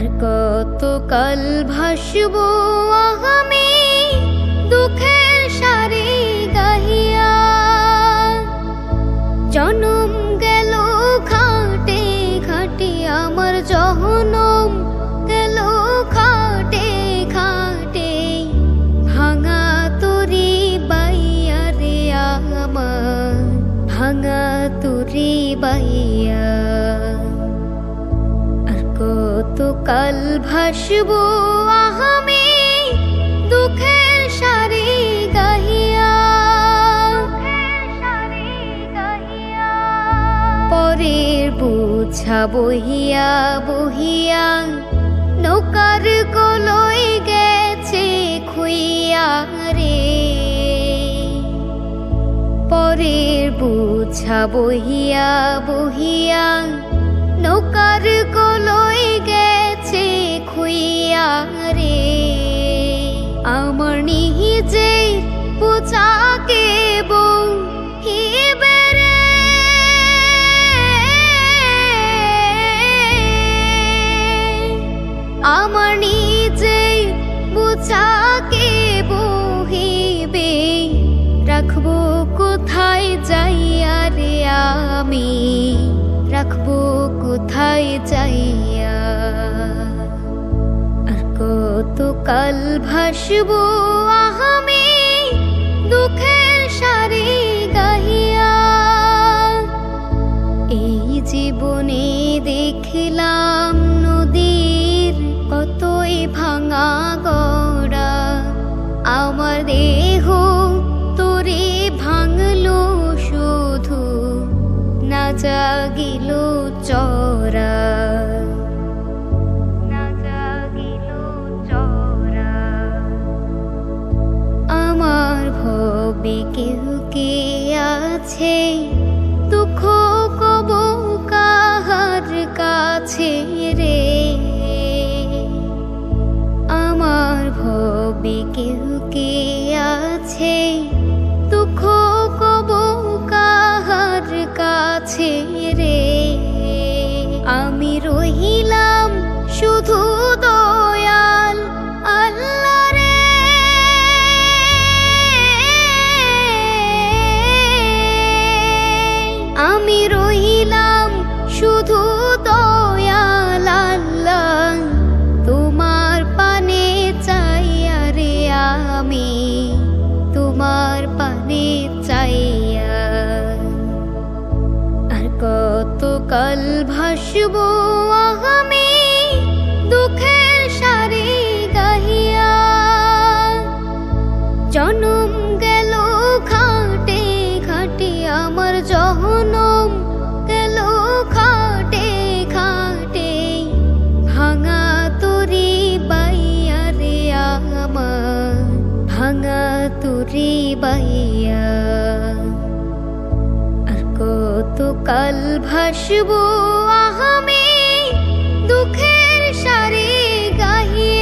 আর কত কাল ভাসবো আমি দুঃখের সারি গাহিয়া। জনম গেল খাটে খাটে, আমার জহনম গেল খাটে খাটে। ভাঙা তরি বাইয়া রে আমার, ভাঙা তরি বাইয়া কাল ভাসবো আমি দুঃখের সারি গাহিয়া। পরের বুঝা বহিয়া বহিয়া নৌকার কলই গেছে খুইয়া রে। পরের বুঝা বহিয়া বহিয়া নৌকার কলই রে আমার নিহিজে পুচাকে বউ আমার নিজে বুচাকে বহিবে রাখব কোথায় যাইয়া রে আমি? রাখব কোথায় যাইয়া কত কাল ভাসবো আমি দুঃখের সারি গাহিয়া। এই জীবনে দেখলাম নদীর কতই ভাঙা গড়া। আমার দেহ তোরে ভাঙলো শুধু না জাগিল চরা ভবে কেউ কে আছে? দুঃখ কব কাহার কাছে রে? আমার ভবে কেউ কে আছে? দুঃখ কব কাহার কাছে রে? আমি রহিলাম শুধু শুধু দয়াল আল্লাহ, তোমার পানে চাইয়া রে আমি, তোমার পানে চাইয়া আর। কত কাল ভাসব আমি দুঃখের তুরি বাইয়া আর কত কাল ভাসবো আহামে দুঃখের সারে গাহিয়া।